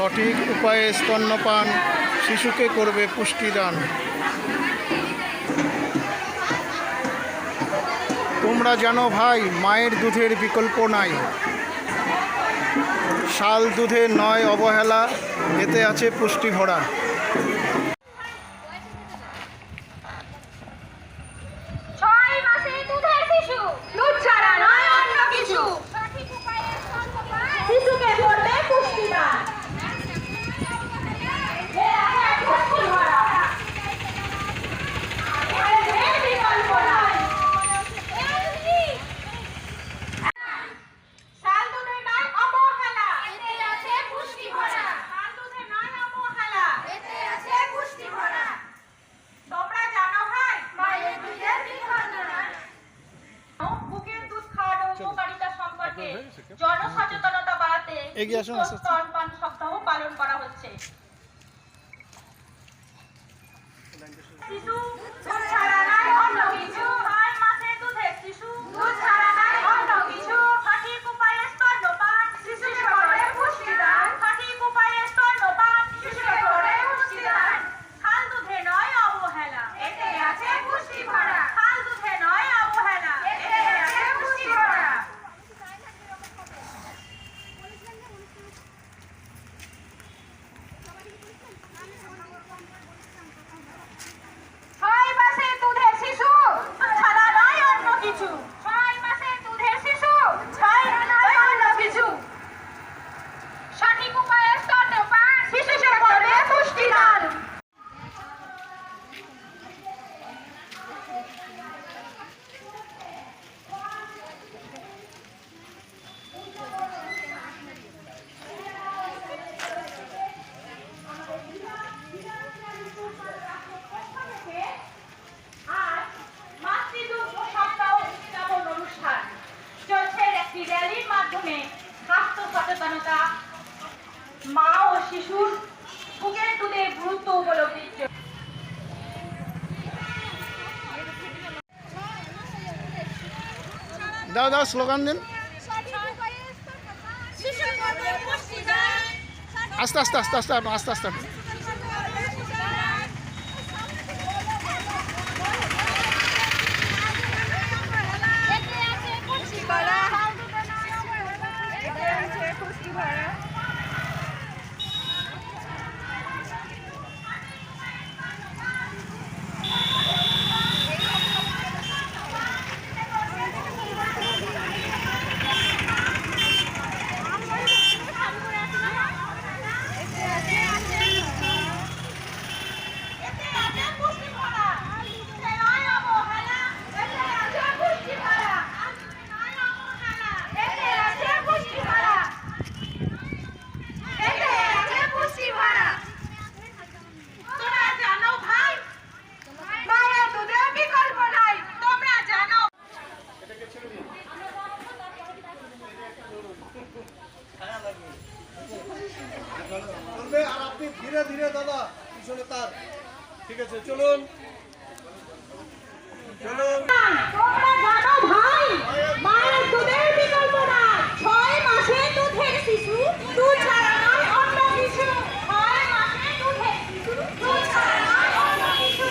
সঠিক উপায়ে স্তন্যপান শিশুকে করবে পুষ্টিদান। তোমরা জানো ভাই, মায়ের দুধের বিকল্প নাই। শাল দুধে নয় অবহেলা, এতে আছে পুষ্টি ভরা ছয় মাসে দুধের শিশু দুধ ছাড়া নয় অন্য কিছু সঠিক উপায়ে স্তন্যপান শিশুকে করবে পুষ্টিদান এ আছে পুষ্টি ভরা। এর বিকল্প নয়। শাল দুধে নয় অবহেলা। এতে আছে পুষ্টি ভরা। শাল দুধে নয় অবহেলা। এতে আছে পুষ্টি ভরা। তোমরা জানো ভাই মায়ের দুধের বিকল্প নয়। বুকের দুধ খাওয়ানোর উপকারিতা সম্পর্কে জনসচেতনতা বাড়াতে এগিয়ে আসুন, আস্তে আস্তে। স্তনপান সপ্তাহ পালন করা হচ্ছে শিশু দুধ ছাড়া নাই অন্য কিছু ছয় মাসের দুধের শিশু দুধ ছাড়া নাই অন্য কিছু সঠিক উপায়ে স্তন্যপান শিশুকে করে পুষ্টিদান সঠিক উপায়ে স্তন্যপান শিশুকে করে পুষ্টিদান খাল দুধে নয় অবহেলা এতে আছে পুষ্টি ভরা খাল দুধে নয় অবহেলা এতে আছে পুষ্টি ভরা ছয় মাসের দুধের শিশু ছাড়া নয় অন্য কিছু ছয় মাসের দুধের শিশু ছাড়া নয় অন্য কিছু সঠিক উপায়ে স্তন্যপান শিশুকে করবে পুষ্টিদান আজ মাতৃদুগ্ধ সপ্তাহ উদযাপন অনুষ্ঠান চলছে একটি র্যালির মাধ্যমে স্বাস্থ্য সচেতনতা মা ও শিশুর বুকের দুধের গুরুত্ব উপলব্ধির জন্য দাও স্লোগান দিন আস্তে আস্তে আস্তে আস্তে আস্তে আস্তে আপনি। এতে আছে পুষ্টি ভরা এতে নয় অবহেলা এতে আছে পুষ্টি ভরা নয় অবহেলা এতে আছে পুষ্টি ভরা এতে আছে পুষ্টি ভরা তোমরা জানো ভাই মায়ের দুধের বিকল্প নাই তোমরা জানো চলবে আর আপনি ধীরে ধীরে দাদা পিছনে তার। ঠিক আছে চলুন। চলুন তোমরা জানো ভাই মায়ের দুধের বিকল্প নাই ছয় মাসে দুধের শিশু দুধ ছাড়া নয় অন্য কিছু ছয় মাসে দুধের শিশু দুধ ছাড়া নয় অন্য কিছু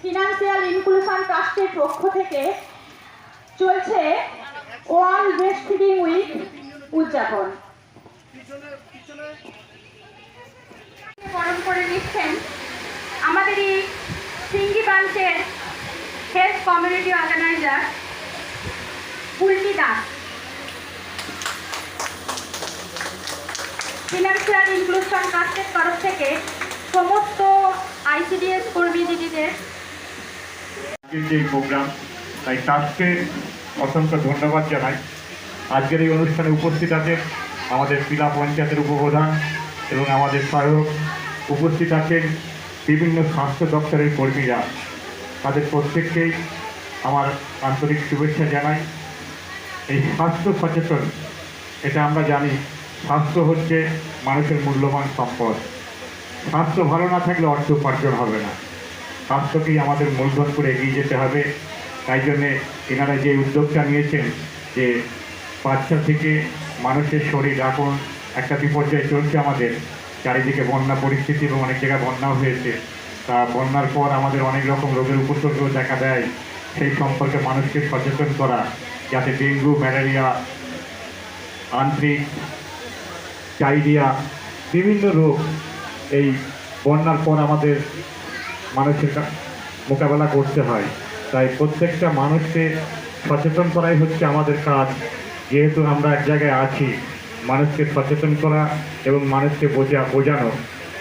ফিনান্সিয়াল ইনক্লুশন ট্রাস্টের পক্ষ থেকে চলছে ওয়ার্ল্ড ব্রেস্ট ফিডিং উইক উদযাপন। বরণ করে নিচ্ছেন, আমাদের এই সিঙ্গি ব্রাঞ্চের health community organiser Pulaki Das. Financial inclusion ট্রাস্টের তরফ থেকে সমস্ত আইসিডিএস কর্মী দিদিদের আজকের প্রোগ্রাম, তাই তাকে অসংখ্য ধন্যবাদ জানাই। আজকের এই অনুষ্ঠানে উপস্থিত আছেন আমাদের ক্রীড়া পঞ্চায়েতের উপপ্রধান এবং আমাদের সহায়ক। উপস্থিত আছেন বিভিন্ন স্বাস্থ্য দপ্তরের কর্মীরা। তাদের প্রত্যেককেই আমার আন্তরিক শুভেচ্ছা জানাই। এই স্বাস্থ্য সচেতন, এটা আমরা জানি, স্বাস্থ্য হচ্ছে মানুষের মূল্যবান সম্পদ। স্বাস্থ্য ভালো না থাকলে অর্থ উপার্জন হবে না। স্বাস্থ্যকেই আমাদের মূলধন করে এগিয়ে যেতে হবে। তাই জন্যে এনারা যে উদ্যোগটা নিয়েছেন যে বাচ্চা থেকে মানুষের শরীর এখন একটা বিপর্যয় চলছে আমাদের, চারিদিকে বন্যা পরিস্থিতি এবং অনেক জায়গায় বন্যাও হয়েছে। তা বন্যার পর আমাদের অনেক রকম রোগের উপসর্গ দেখা দেয়। সেই সম্পর্কে মানুষকে সচেতন করা, যাতে ডেঙ্গু, ম্যালেরিয়া, আন্ত্রিক, ডায়রিয়া, বিভিন্ন রোগ এই বন্যার পর আমাদের মানুষের মোকাবেলা করতে হয়। তাই প্রত্যেকটা মানুষকে সচেতন করাই হচ্ছে আমাদের কাজ। যেহেতু আমরা এক জায়গায় আছি, মানুষকে সচেতন করা এবং মানুষকে বোঝা, বোঝানো,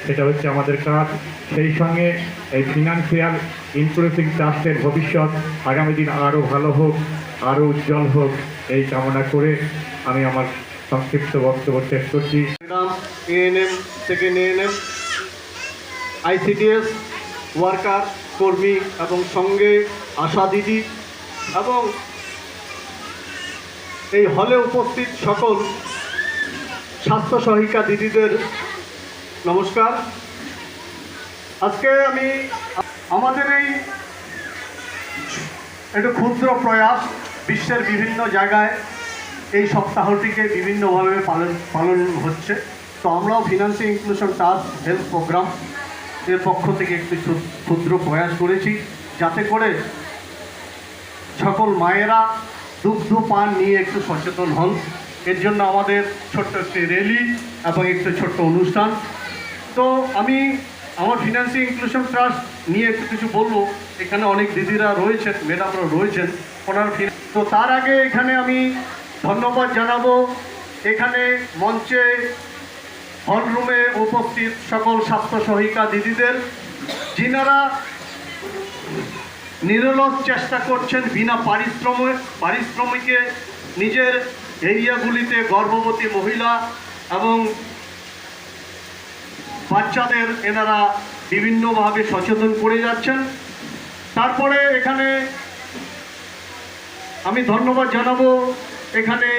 সেটা হচ্ছে আমাদের কাজ। সেই সঙ্গে এই ফিনান্সিয়াল ইনক্লুসিভ ট্রাস্টের ভবিষ্যৎ আগামী দিন আরও ভালো হোক, আরও উজ্জ্বল হোক, এই কামনা করে আমি আমার সংক্ষিপ্ত বক্তব্য শেষ করছি। ANM second ANM ICDS worker, কর্মী এবং সঙ্গে আশা দিদি এবং এই হলে উপস্থিত সকল স্বাস্থ্য সহায়িকা দিদিদের নমস্কার। আজকে আমি আমাদের এই একটু ক্ষুদ্র প্রয়াস বিশ্বের বিভিন্ন জায়গায় এই সপ্তাহটিকে বিভিন্নভাবে পালন পালন হচ্ছে। তো আমরাও financial inclusion task health programme এর পক্ষ থেকে একটি ক্ষু- ক্ষুদ্র প্রয়াস করেছি, যাতে করে সকল মায়েরা দুগ্ধ পান নিয়ে একটু সচেতন হন। এর জন্য আমাদের ছোট্ট একটি র্যালি এবং একটু ছোট্ট অনুষ্ঠান। তো আমি আমার ফিনান্সিয়াল ইনক্লুশন ট্রাস্ট নিয়ে একটু কিছু বলব। এখানে অনেক দিদিরা রয়েছেন, ম্যাডামরা রয়েছেন। ওনার তো তার আগে এখানে আমি ধন্যবাদ জানাব। এখানে মঞ্চে হলরুমে উপস্থিত সকল স্বাস্থ্য সহায়িকা দিদিদের, যিনারা নিরলস চেষ্টা করছেন বিনা পারিশ্রমিক পারিশ্রমিকে নিজের এরিয়াগুলিতে গর্ভবতী মহিলা এবং বাচ্চাদের এনারা বিভিন্নভাবে সচেতন করে যাচ্ছেন। তারপরে এখানে আমি ধন্যবাদ জানাব। এখানে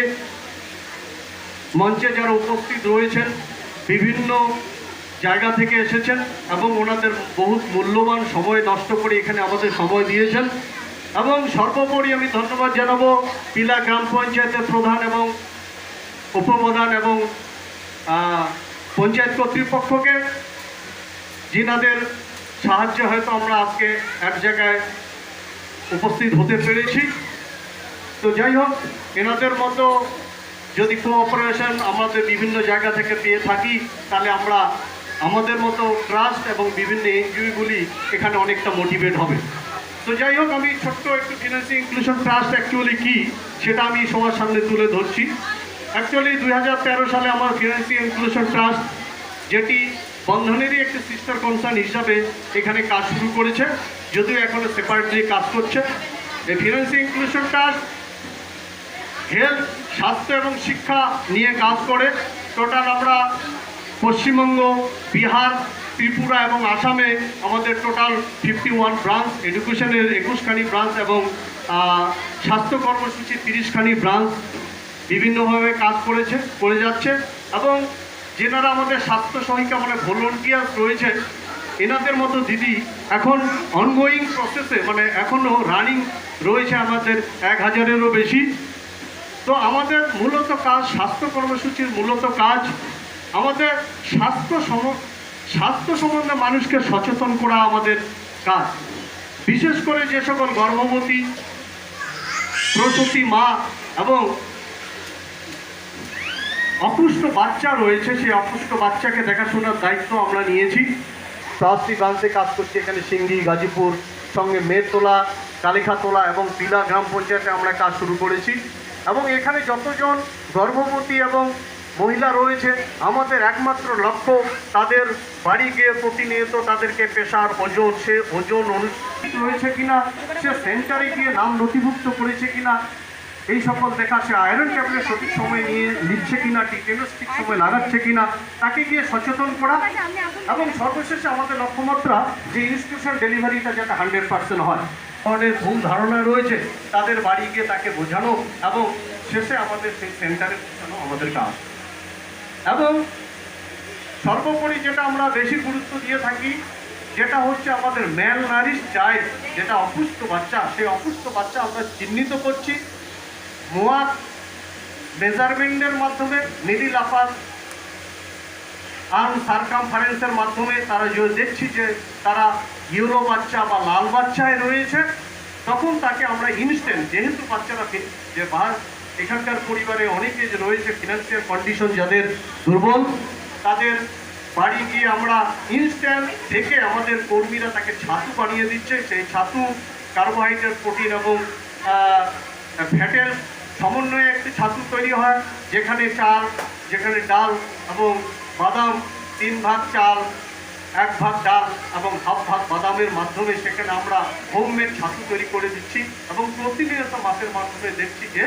মঞ্চে যারা উপস্থিত রয়েছেন বিভিন্ন জায়গা থেকে এসেছেন এবং ওনাদের বহুত মূল্যবান সময় নষ্ট করে এখানে আমাদের সময় দিয়েছেন। এবং সর্বোপরি আমি ধন্যবাদ জানাব পিলা গ্রাম পঞ্চায়েতের প্রধান এবং উপপ্রধান এবং পঞ্চায়েত কর্তৃপক্ষকে। যিনাদের সাহায্যে হয়তো আমরা আজকে এক জায়গায় উপস্থিত হতে পেরেছি। তো যাই হোক, এনাদের মতো যদি কোঅপারেশন আমাদের বিভিন্ন জায়গা থেকে পেয়ে থাকি, তাহলে আমরা আমাদের মতো ট্রাস্ট এবং বিভিন্ন এনজিওগুলি এখানে অনেকটা মোটিভেট হবে। তো যাই হোক, আমি ছোট্ট একটু ফিনান্সিয়াল ইনক্লুশন ট্রাস্ট অ্যাকচুয়ালি কী, সেটা আমি সবার সামনে তুলে ধরছি। অ্যাকচুয়ালি দু হাজার তেরো সালে আমার ফিনান্সিয়াল ইনক্লুশন ট্রাস্ট যেটি বন্ধনেরই একটি সিস্টার কনসার্ন হিসাবে এখানে কাজ শুরু করেছে, যদিও এখনও সেপারেটলি কাজ করছে। এই ফিনান্সিয়াল ইনক্লুশন ট্রাস্ট হেলথ স্বাস্থ্য এবং শিক্ষা নিয়ে কাজ করে। টোটাল আমরা পশ্চিমবঙ্গ, বিহার, ত্রিপুরা এবং আসামে আমাদের টোটাল ফিফটি ওয়ান ব্রাঞ্চ এডুকেশনের একুশখানি ব্রাঞ্চ এবং স্বাস্থ্য কর্মসূচি তিরিশখানি ব্রাঞ্চ বিভিন্নভাবে কাজ করেছে, করে যাচ্ছে এবং যেনারা আমাদের স্বাস্থ্য সহায়িকা মানে ভলেন্টিয়ার্স রয়েছে এনাদের মতো দিদি এখন অনগোয়িং প্রসেসে মানে এখনও রানিং রয়েছে আমাদের এক হাজারেরও বেশি। তো আমাদের মূলত কাজ স্বাস্থ্য কর্মসূচির মূলত কাজ। আমাদের স্বাস্থ্য সম, স্বাস্থ্য সম্বন্ধে মানুষকে সচেতন করা আমাদের কাজ। বিশেষ করে যে সকল গর্ভবতী, প্রসূতি মা এবং অপুষ্ট বাচ্চা রয়েছে, সেই অপুষ্ট বাচ্চাকে দেখাশোনার দায়িত্ব আমরা নিয়েছি। ট্রাস্টি ব্রাঞ্চে কাজ করছি এখানে সিঙ্গি, গাজীপুর, সঙ্গে মেরতলা, কালিখাতলা এবং পিলা গ্রাম পঞ্চায়েতে আমরা কাজ শুরু করেছি। এবং এখানে যতজন গর্ভবতী এবং মহিলা রয়েছে, আমাদের একমাত্র লক্ষ্য তাদের বাড়ি গিয়ে প্রতিনিয়ত তাদেরকে পেশার ওজন, সে ওজন অনুষ্ঠিত রয়েছে কিনা, সে সেন্টারে গিয়ে নাম নথিভুক্ত করেছে কিনা, এই সকল দেখা, সে আয়রন ট্যাবলেট সঠিক সময় নিয়ে নিচ্ছে কিনা টিটেনাস ঠিক সময় লাগাচ্ছে কিনা, তাকে গিয়ে সচেতন করা এবং সর্বশেষে আমাদের লক্ষ্যমাত্রা যে ইনস্টিটিউশন ডেলিভারিটা যাতে হান্ড্রেড পার্সেন্ট হয়। ধরনের ভুল ধারণা রয়েছে, তাদের বাড়ি গিয়ে তাকে বোঝানো এবং শেষে আমাদের সেই সেন্টারে পৌঁছানো আমাদের কাজ। এবং সর্বোপরি যেটা আমরা বেশি গুরুত্ব দিয়ে থাকি, যেটা হচ্ছে আমাদের ম্যাল নারিশ চাইল্ড যেটা অপুষ্ট বাচ্চা, সেই অপুষ্ট বাচ্চা আমরা চিহ্নিত করছি। মোয়াক মেজারমেন্টের মাধ্যমে আপার আর্ম সার্কামফারেন্সের মাধ্যমে তারা যে দেখছি যে তারা ইউরো বাচ্চা বা লাল বাচ্চায় রয়েছে, তখন তাকে আমরা ইনস্ট্যান্ট যেহেতু বাচ্চারা যে বা- এখানকার পরিবারে অনেকে যে রয়েছে ফিনান্সিয়াল কন্ডিশন যাদের দুর্বল, তাদের বাড়ি গিয়ে আমরা ইনস্ট্যান্ট থেকে আমাদের কর্মীরা তাকে ছাতু বানিয়ে দিচ্ছে। সেই ছাতু কার্বোহাইড্রেট প্রোটিন এবং ফ্যাটের সমন্বয়ে একটি ছাতু তৈরি হয়, যেখানে চাল, যেখানে ডাল এবং বাদাম তিন ভাগ চাল, এক ভাগ ডাল এবং হাফ ভাগ বাদামের মাধ্যমে সেখানে আমরা হোমমেড ছাতু তৈরি করে দিচ্ছি এবং প্রতিনিয়ত মাসের মাধ্যমে দেখছি যে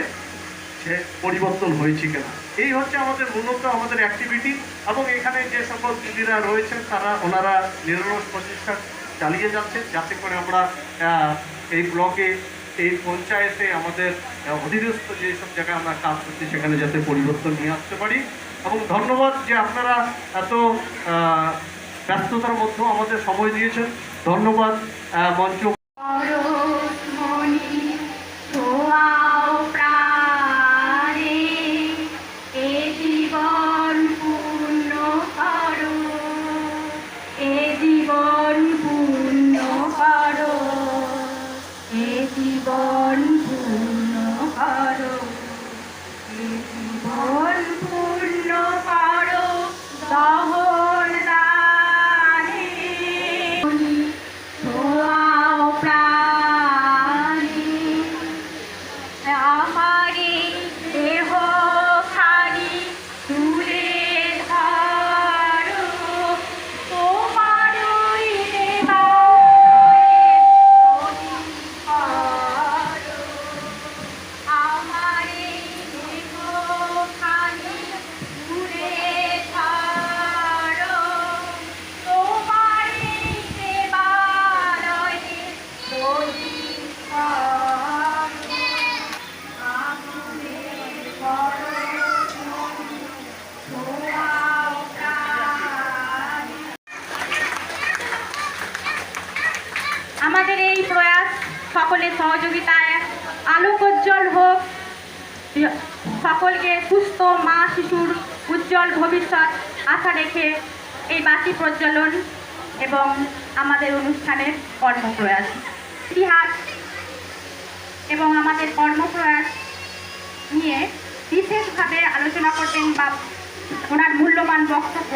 সে পরিবর্তন হয়েছে কিনা। এই হচ্ছে আমাদের মূলত আমাদের অ্যাক্টিভিটি এবং এখানে যে সকল দিদিরা রয়েছেন, তারা ওনারা নিরলস প্রচেষ্টা চালিয়ে যাচ্ছেন। যাতে করে আমরা এই ব্লকে, এই পঞ্চায়েতে আমাদের অধীনস্থ যেসব জায়গায় আমরা কাজ করছি, সেখানে যাতে পরিবর্তন নিয়ে আসতে পারি। এবং ধন্যবাদ যে আপনারা এত ব্যস্ততার মধ্যেও আমাদের সময় দিয়েছেন। ধন্যবাদ মঞ্চ রেখে এই বাতি প্রজ্বলন এবং আমাদের অনুষ্ঠানের কর্মপ্রয়াস। ইতিহাস এবং আমাদের কর্মপ্রয়াস নিয়ে বিশেষভাবে আলোচনা করবেন বা ওনার মূল্যবান বক্তব্য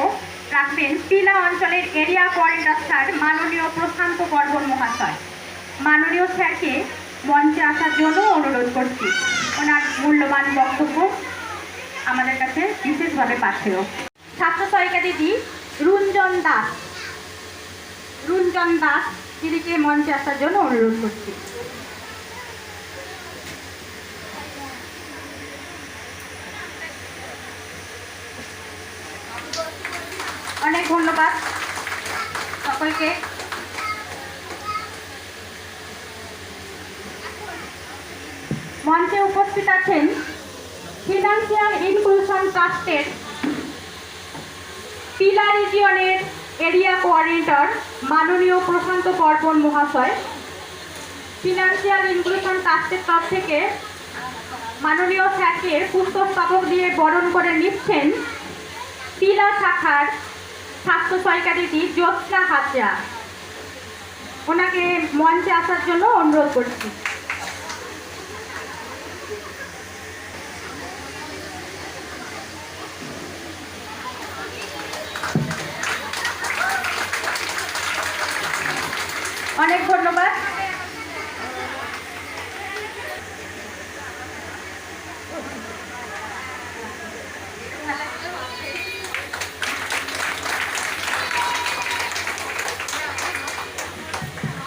রাখবেন টিলা অঞ্চলের এরিয়া কোয়ার্ডিনেটর মাননীয় প্রশান্ত বর্মন মহাশয়। মাননীয় স্যারকে মঞ্চে আসার জন্য অনুরোধ করছি। ওনার মূল্যবান বক্তব্য আমাদের কাছে বিশেষভাবে পাঠেয় ছাত্র সহায়িকা দিদি, রুঞ্জন দাস। রুঞ্জন দাস দিদিকে মঞ্চে আসার জন্য অনুরোধ করছি। অনেক ধন্যবাদ সকলকে। মঞ্চে উপস্থিত আছেন ফিনান্সিয়াল ইনক্লুশন ট্রাস্টের টিলা রিজিয়নের এরিয়া কোঅর্ডিনেটর মাননীয় প্রশান্ত বর্মন মহাশয়। ফিনান্সিয়াল ইনক্লুশন ট্রাস্টের তরফ থেকে মাননীয় স্যারকে পুষ্পস্তবক দিয়ে বরণ করে নিচ্ছেন টিলা শাখার স্বাস্থ্য সহায়িকা দিদি জ্যোৎস্না হাজরা। ওনাকে মঞ্চে আসার জন্য অনুরোধ করছি অনেক ধন্যবাদ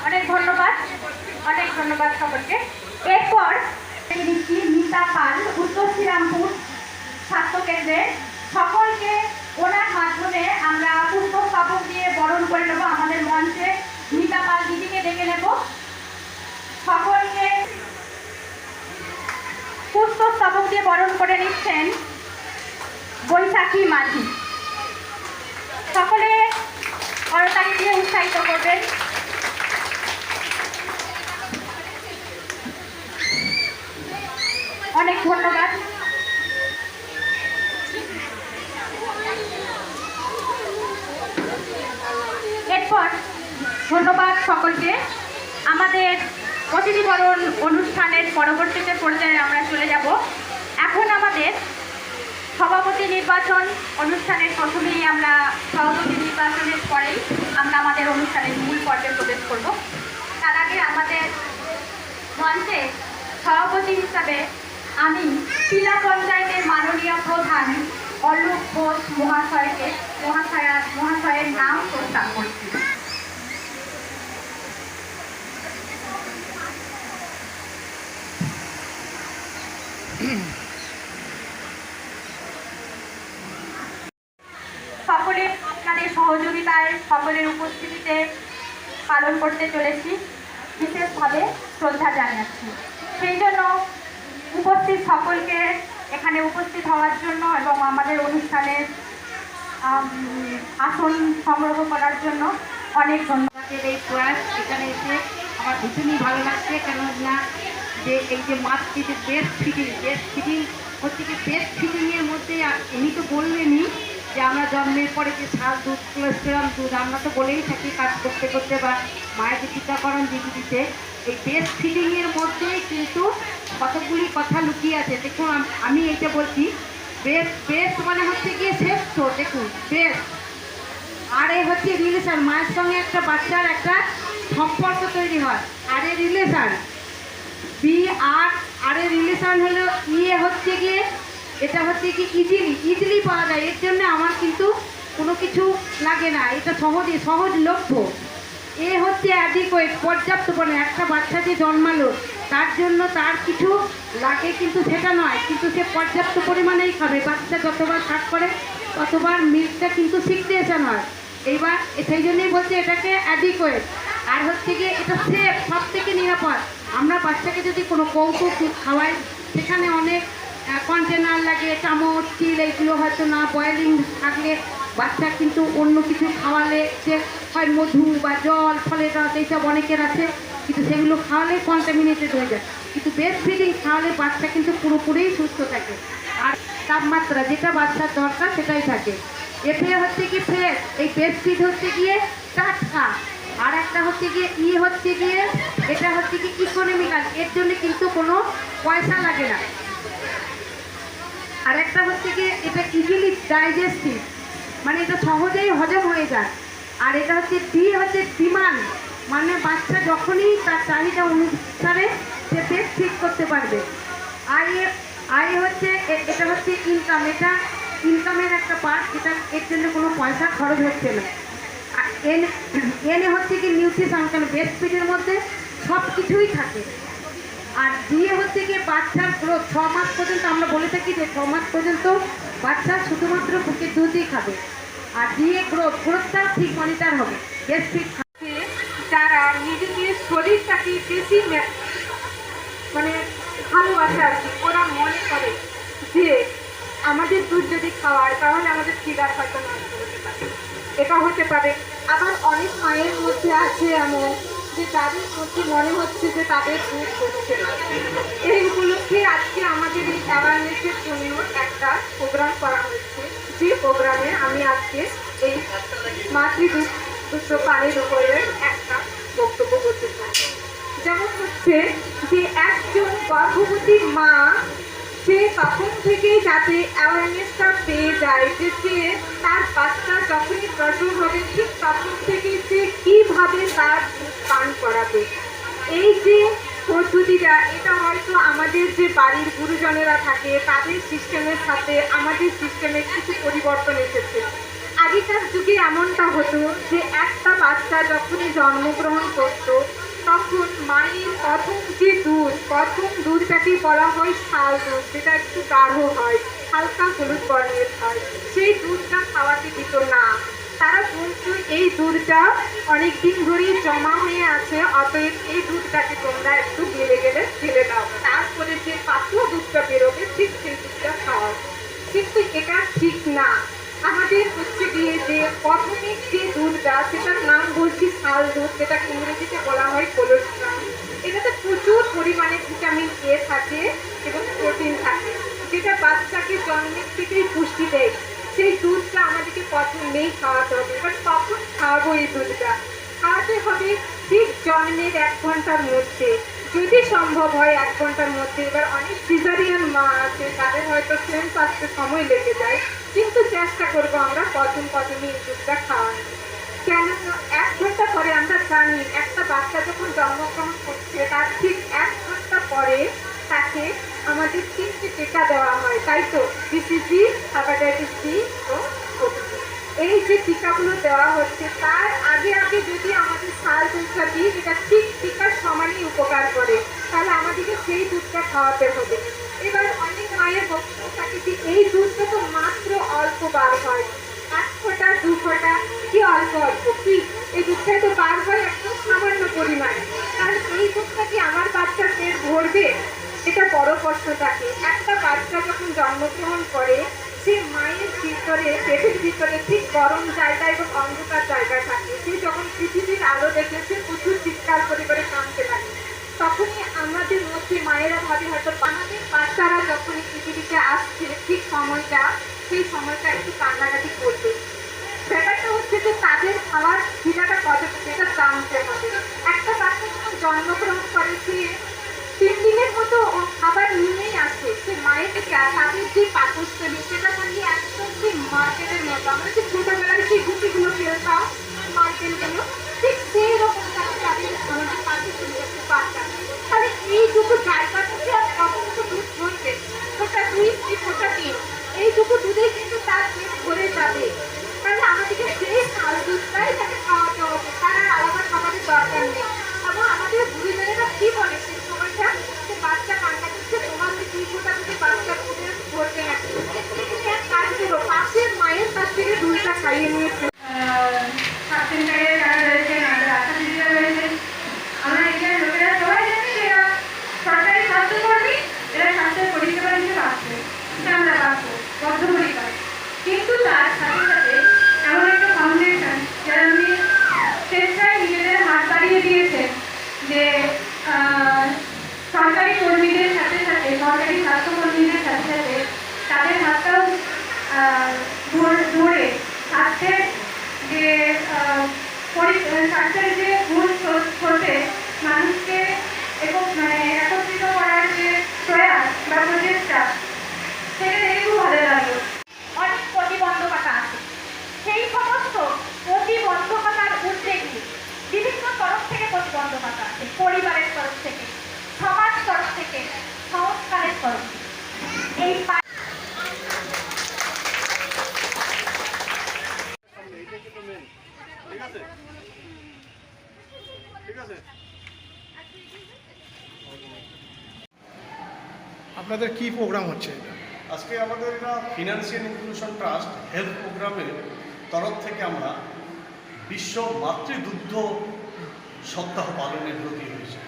অনেক ধন্যবাদ অনেক ধন্যবাদ সকলকে এরপর দিচ্ছি মিতা পাল উত্তর শ্রীরামপুর স্বাস্থ্যকেন্দ্রে সকলকে ওনার মাধ্যমে আমরা পুষ্পস্তবক দিয়ে বরণ করে নেব, আমাদের মঞ্চে মিতা পাল দিদিকে ডেকে নেব। সকলকে পুষ্পস্তবক দিয়ে বরণ করে নিচ্ছেন বৈশাখী মাঝি। সকলে করতালি দিয়ে উৎসাহিত করবেন। অনেক ধন্যবাদ। এরপর ধন্যবাদ সকলকে। আমাদের অতিথিবরণ অনুষ্ঠানের পরবর্তীতে পর্যায়ে আমরা চলে যাব, এখন আমাদের সভাপতি নির্বাচন অনুষ্ঠানের প্রথমেই আমরা সভাপতি নির্বাচনের পরেই আমরা আমাদের অনুষ্ঠানের মূল পর্বে প্রবেশ করব। তার আগে আমাদের মঞ্চে সভাপতি হিসাবে আমি শিলা পঞ্চায়েতের মাননীয় প্রধান অলোক ঘোষ মহাশয়কে, মহাশয়া, মহাশয়ের নাম প্রস্তাব করছি। সকলের আপনাদের সহযোগিতায়, সকলের উপস্থিতিতে পালন করতে চলেছি। বিশেষভাবে শ্রদ্ধা জানাচ্ছি। সেই জন্য উপস্থিত সকলকে এখানে উপস্থিত হওয়ার জন্য এবং আমাদের অনুষ্ঠানের আসন সংগ্রহ করার জন্য অনেক ধন্যবাদ। এই প্রয়াস এখানে এসে আমার ভীষণই ভালো লাগছে, কেননা যে এই যে মাছটি যে বেস্ট ফিটিং বেস্ট ফিটিং হচ্ছে কি বেস্ট ফিটিংয়ের মধ্যে এমনি তো বললেনই যে আমরা জন্মের পরে যে সার, দুধ কোলেস্টেরল দুধ, আমরা তো বলেই থাকি কাজ করতে করতে বা মায়ের যে টিকাকরণ দিদি দিতে এই বেস্ট ফিটিংয়ের মধ্যেই কিন্তু কতগুলি কথা লুকিয়ে আছে। দেখুন, আমি এইটা বলছি বেস্ট বেস্ট মানে হচ্ছে গিয়ে শ্রেষ্ঠ দেখুন বেস্ট আর এই হচ্ছে রিলেশন মায়ের সঙ্গে একটা বাচ্চার একটা সম্পর্ক তৈরি হয়। আর এ রিলেশন বি আর আর এই রিলেশন হলো ইয়ে হচ্ছে গিয়ে, এটা হচ্ছে কি ইজিলি ইজিলি পাওয়া যায়। এর জন্য আমার কিন্তু কোনো কিছু লাগে না। এটা সহজে সহজলভ্য এ হচ্ছে অ্যাডিকোয়েট পর্যাপ্ত মানে একটা বাচ্চা যে জন্মালো, তার জন্য তার কিছু লাগে কিন্তু সেটা নয়। কিন্তু সে পর্যাপ্ত পরিমাণেই খাবে। বাচ্চা যতবার কাজ করে, ততবার মিল্কটা কিন্তু সিক্রেশন হয় এইবার সেই জন্যই বলছে এটাকে অ্যাডিকোয়েট আর হচ্ছে গিয়ে এটা সেফ সব থেকে নিরাপদ। আমরা বাচ্চাকে যদি কোনো কৌতুক খাওয়াই, সেখানে অনেক কন্টেনার লাগে, চামচ স্টিল এইগুলো হয়তো না বয়েলিং থাকলে বাচ্চা কিন্তু অন্য কিছু খাওয়ালে যে হয় মধু বা জল, ফলের রস, এইসব অনেকের আছে, কিন্তু সেগুলো খাওয়ালে কন্টামিনেটেড হয়ে যায়। কিন্তু বেস্ট ফিডিং খাওয়ালে বাচ্চা কিন্তু পুরোপুরি সুস্থ থাকে। আর তাপমাত্রা, যেটা বাচ্চার দরকার সেটাই থাকে। এতে হচ্ছে কি ফ্রেশ এই বেস্ট ফিড হচ্ছে গিয়ে টাটকা। আর একটা হচ্ছে গিয়ে ই হচ্ছে গিয়ে, এটা হচ্ছে কি ইকোনমিক্যাল এর জন্য কিন্তু কোনো পয়সা লাগে না। আর একটা হচ্ছে কি এটা ইজিলি ডাইজেস্টিভ মানে এটা সহজেই হজম হয়ে যায়। আর এটা হচ্ছে ডি হচ্ছে ডিমান্ড মানে বাচ্চা যখনই তার চাহিদা অনুসারে সে পেট ঠিক করতে পারবে। আই আই হচ্ছে এটা হচ্ছে ইনকাম এটা ইনকামের একটা পার্ট এটা এর জন্য কোনো পয়সা খরচ হচ্ছে না। আর এন এনে হচ্ছে কি নিউট্রিশন কারণ বেস্ট ফিডের মধ্যে সব কিছুই থাকে। আর দিয়ে হচ্ছে গিয়ে বাচ্চার গ্রোথ ছ মাস পর্যন্ত আমরা বলে থাকি যে ছ মাস পর্যন্ত বাচ্চা শুধুমাত্র বুকের দুধই খাবে। আর দিয়ে গ্রোথ গ্রোথটা ঠিক মনিটার হবে। ফিট আছে। যারা নিজেদের শরীরটাকে বেশি মানে ভালোবাসে আর কি। ওরা মনে করে যে আমাদের দুধ যদি খাওয়ায়, তাহলে আমাদের ফিগার হয়তো নষ্ট হতে পারে। এটা হতে পারে। আবার অনেক মায়ের মধ্যে আছে এমন যে তাদের মধ্যে মনে হচ্ছে যে তাদের দুধ হচ্ছে না। এই উপলক্ষে আজকে আমাদের এই অ্যাওয়ারনেসের জন্য একটা প্রোগ্রাম করা হয়েছে। যে প্রোগ্রামে আমি আজকে এই মাতৃদুধ দুধ পানির উপরে একটা বক্তব্য করতে চাই। যেমন হচ্ছে যে একজন গর্ভবতী মা, সে তখন থেকে যাতে অ্যাওয়ারনেসটা পেয়ে যায়, যে সে তার বাচ্চা যখনই প্রসব হবে, ঠিক তখন থেকে সে কীভাবে তার পান করাবে। এই যে পদ্ধতিটা, এটা হয়তো আমাদের যে বাড়ির গুরুজনেরা থাকে, তাদের সিস্টেমের সাথে আমাদের সিস্টেমে কিছু পরিবর্তন এসেছে। আগেকার যুগে এমনটা হতো যে একটা বাচ্চা যখনই জন্মগ্রহণ করতো, তখন মায়ের প্রথম যে দুধ, প্রথম দুধটাকে বলা হয় শাল দুধ, যেটা একটু গাঢ় হয়, হালকা হলুদ বর্ণের হয়। সেই দুধটা খাওয়াতে দিত না। তারা কিন্তু এই দুধটা অনেক দিন ধরেই জমা হয়ে আছে, অতএব এই দুধটাকে তোমরা একটু গেলে গেলে ফেলে দাও তারপরে যে পাতলা দুধটা বেরোবে, ঠিক সেই দুধটা খাওয়াও। কিন্তু এটা ঠিক না। আমাদের হচ্ছে গিয়ে যে প্রাথমিক যে দুধটা, সেটার নাম বলছি শাল দুধ, যেটাকে ইংরেজিতে বলা হয় কোলেস্ট্রল। এটাতে প্রচুর পরিমাণে ভিটামিন এ থাকে এবং প্রোটিন থাকে। যেটা বাচ্চাকে জন্মের থেকেই পুষ্টি দেয়। সেই দুধটা আমাদেরকে প্রথমেই খাওয়াতে হবে। এবার কখন খাওয়াবো এই দুধটা? খাওয়াতে হবে ঠিক জন্মের এক ঘণ্টার মধ্যে। যদি সম্ভব হয় এক ঘণ্টার মধ্যে। এবার অনেক সিজারিয়ান মা আছে, তাদের হয়তো সেন্স আসতে সময় লেগে যায়। কিন্তু চেষ্টা করব আমরা প্রথম প্রথমে এই দুধটা খাওয়ানো কেন এক ঘণ্টা পরে আমরা জানি একটা বাচ্চা যখন জন্মগ্রহণ করছে, তার ঠিক এক ঘণ্টা পরে তাকে আমাদের তিনটে টিকা দেওয়া হয়, তাই তো? বিসিজি হেপাটাইটিস সি ও এই যে টিকাগুলো দেওয়া হচ্ছে, তার আগে আগে যদি আমাদের সার দুধটা দিই, এটা ঠিক টিকার সমানই উপকার করে। তাহলে আমাদেরকে সেই দুধটা খাওয়াতে হবে। এবার অনেক মায়ের বক্তব্য থাকে যে, এই দুধটা তো মাত্র অল্প বার হয়। এক ফোঁটা, দু ফোঁটা, কি অল্প অল্প? কি? এই দুধটা তো বার হয় একদম সামান্য পরিমাণে। কারণ এই দুধটা কি আমার বাচ্চার পেট ভরবে? বড় প্রশ্ন থাকে। একটা বাচ্চা যখন জন্মগ্রহণ করে, সে মায়ের ভিতরে, পেটের ভিতরে ঠিক গরম জায়গা এবং অন্ধকার জায়গা থাকে। সে যখন পৃথিবীর আলো দেখে, সে প্রচুর চিৎকার করে করে কাঁদতে থাকে। তখনই আমাদের মধ্যে মায়েরা ভাবে হয়তো আমাদের বাচ্চারা যখন পৃথিবীতে আসছে, ঠিক সময়টা, সেই সময়টা একটু কান্নাকাটি করবে। ব্যাপারটা হচ্ছে যে তাদের খাওয়ার খিদাটা কতটুকু সেটা জানতে হবে। একটা বাচ্চা যখন জন্মগ্রহণ করে, সে তিন দিনের মতো খাবার নিয়েই আসে সে মায়ের তাদের যে পাকস্থলী সেটা খালি একদম সেই মার্কেটের মতো। আমরা যে ছোটোবেলায় সেই গুটিগুলো ফেলতাম মার্কেটগুলো ঠিক সেই রকম থাকে তাদের আমাদের পাকস্থলী একটু পাতা তাহলে এইটুকু জায়গা থেকে আর কতটুকু দুধ ধরবে ফোটা দুই কি ফোটা তিন এইটুকু দুধেই কিন্তু তার পেট ভরে যাবে তাহলে আমাদেরকে সেই শাল দুধটাই তাকে খাওয়াতে হবে তার আর আলাদা খাবারের দরকার নেই এবং আমাদের গুরুজনেরা কি বলে সেই সময়টা যে বাচ্চা কান্না করছে তোমার দুই ফোটা যদি বাচ্চার মুখে ভরবে না তুমি এক কাজ করো পাশের মায়ের কাছ থেকে দুধটা খাইয়ে নিয়েছে সাব সেন্টারে যারা রয়েছেন আমাদের আশা দিদিরা রয়েছেন আমরা এখানে লোকেরা সবাই জানি যে এরা সরকারি স্বাস্থ্যকর্মী এরা স্বাস্থ্যের পরিষেবা হিসেবে আসছে এটা আমরা পাবো বদ্ধপরিকর কিন্তু তার সাথে সাথে এমন একটা ফাউন্ডেশন যারা উনি স্বেচ্ছায় নিজেদের হাত বাড়িয়ে দিয়েছেন যে আহ, সরকারি কর্মীদের সাথে সাথে সরকারি স্বাস্থ্যকর্মীদের সাথে সাথে তাদের হাতটাও আহ, ধর- ধরে স্বাস্থ্যের যে আহ, পরি- স্বাস্থ্যের যে মূল স্রোত- স্রোতে মানুষকে একক মানে একত্রিত করার যে প্রয়াস বা প্রচেষ্টা সেটা দেখে খুব ভালো লাগল অনেক প্রতিবন্ধকতা আছে সেই সমস্ত প্রতিবন্ধকতার ঊর্ধ্বে গিয়ে বিভিন্ন তরফ থেকে প্রতিবন্ধকতা আছে পরিবারের তরফ থেকে সমাজ তরফ থেকে সংস্কারের তরফ থেকে এই পা- ঠিক আছে ঠিক আছে আপনাদের কি প্রোগ্রাম হচ্ছে আজকে আমাদের এটা ফিনান্সিয়াল ইনক্লুশন ট্রাস্ট হেলথ প্রোগ্রামের তরফ থেকে আমরা বিশ্ব মাতৃদুগ্ধ সপ্তাহ পালনের ব্রতী হয়েছে।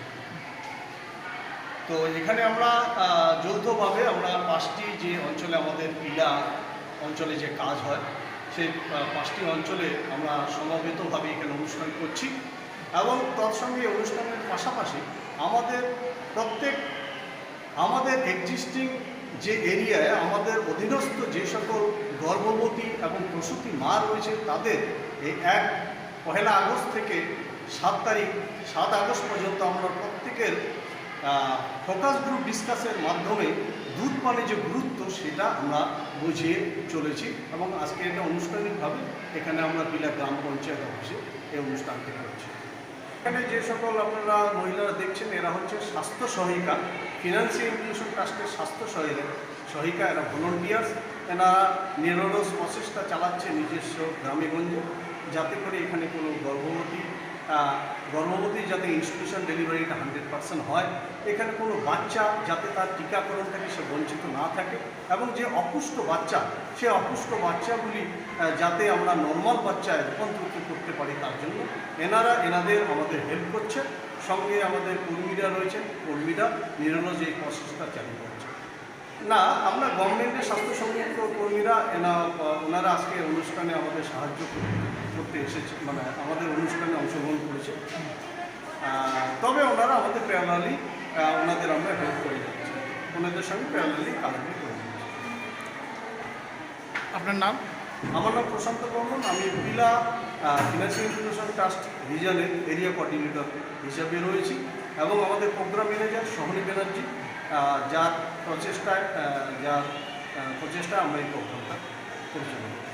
তো এখানে আমরা যৌথভাবে আমরা পাঁচটি যে অঞ্চলে আমাদের পিলা অঞ্চলে যে কাজ হয়, সেই পাঁচটি অঞ্চলে আমরা সমবেতভাবে এখানে অনুষ্ঠান করছি। এবং তৎসঙ্গে অনুষ্ঠানের পাশাপাশি আমাদের প্রত্যেক আমাদের এক্সিস্টিং যে এরিয়ায় আমাদের অধীনস্থ যে সকল গর্ভবতী এবং প্রসূতি মা রয়েছে, তাদের এই এক পহেলা আগস্ট থেকে সাত তারিখ, সাত আগস্ট পর্যন্ত আমরা প্রত্যেকের ফোকাস গ্রুপ ডিসকাসের মাধ্যমে দুধ পানে যে গুরুত্ব, সেটা আমরা বুঝিয়ে চলেছি এবং আজকে এটা আনুষ্ঠানিকভাবে এখানে আমরা বিলা গ্রাম পঞ্চায়েত অফিসে এই অনুষ্ঠানটি করছি। এখানে যে সকল আপনারা মহিলারা দেখছেন, এরা হচ্ছে স্বাস্থ্য সহায়িকা। ফিনান্সিয়াল ইনক্লুশন ট্রাস্টের স্বাস্থ্য সহায়িকা সহায়িকা, এরা ভলেন্টিয়ার্স। এরা নিরলস প্রচেষ্টা চালাচ্ছে নিজস্ব গ্রামেগঞ্জে যাতে করে এখানে কোনো গর্ভবতী গর্ভবতী যাতে ইনস্টিটিউশন ডেলিভারিটা হান্ড্রেড পার্সেন্ট হয়, এখানে কোনো বাচ্চা যাতে তার টিকাকরণ থেকে সে বঞ্চিত না থাকে এবং যে অপুষ্ট বাচ্চা, সে অপুষ্ট বাচ্চাগুলি যাতে আমরা নর্মাল বাচ্চায় রূপান্তরিত করতে পারি তার জন্য এনারা এনাদের আমাদের হেল্প করছে। সঙ্গে আমাদের কর্মীরা রয়েছেন কর্মীরা নিরলস এই প্রসেসটা চালু করছে। না, আমরা গভর্নমেন্টের স্বাস্থ্য কোনো কর্মীরা এনা ওনারা আজকে অনুষ্ঠানে আমাদের সাহায্য করতে- করতে এসেছে মানে আমাদের অনুষ্ঠানে অংশগ্রহণ করেছে। তবে ওনারা আমাদের প্যারালালি ওনাদের আমরা হেল্প করে যাচ্ছি ওনাদের সঙ্গে প্যারালালি কালেক্ট করে আপনার নাম? আমার নাম প্রশান্ত বর্মন আমি পিলা ফিনান্সিয়াল ইনস্টিটিউশন ট্রাস্ট রিজনের এরিয়া কোঅর্ডিনেটর হিসাবে রয়েছি এবং আমাদের প্রোগ্রাম ম্যানেজার সহনী ব্যানার্জি যার প্রচেষ্টায় যার প্রচেষ্টায় আমরা এই প্রোগ্রামটা পরিচালনা